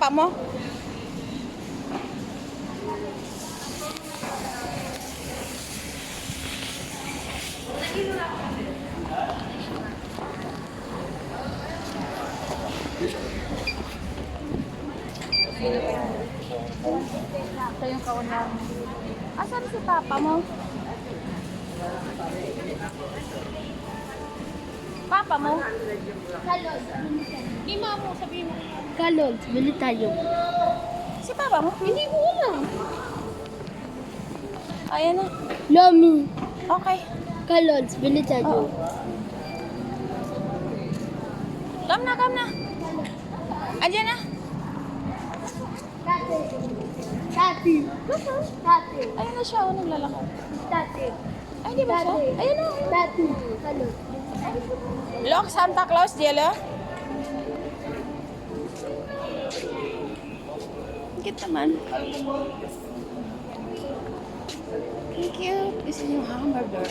papa mo? Ito yung kaunan. Asan si papa mo? Papa mo? Ima mo, sabihin mo. Kalon, bili tayo. Si papa mo? Hindi ko alam. Ayan na. Lomi, Okay. kalon, bili tayo. Come na, come na. Andiyan na. Tate. Tate. Tate. Ayun na siya, oh, naglalakad. Tate. Ay, di ba siya? Ayun na. Tate. Kalon. Look, Santa Claus, Jello. Cute naman. Thank you. This is yung hamburger.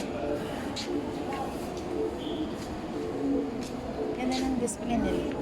Ganda ng display nila.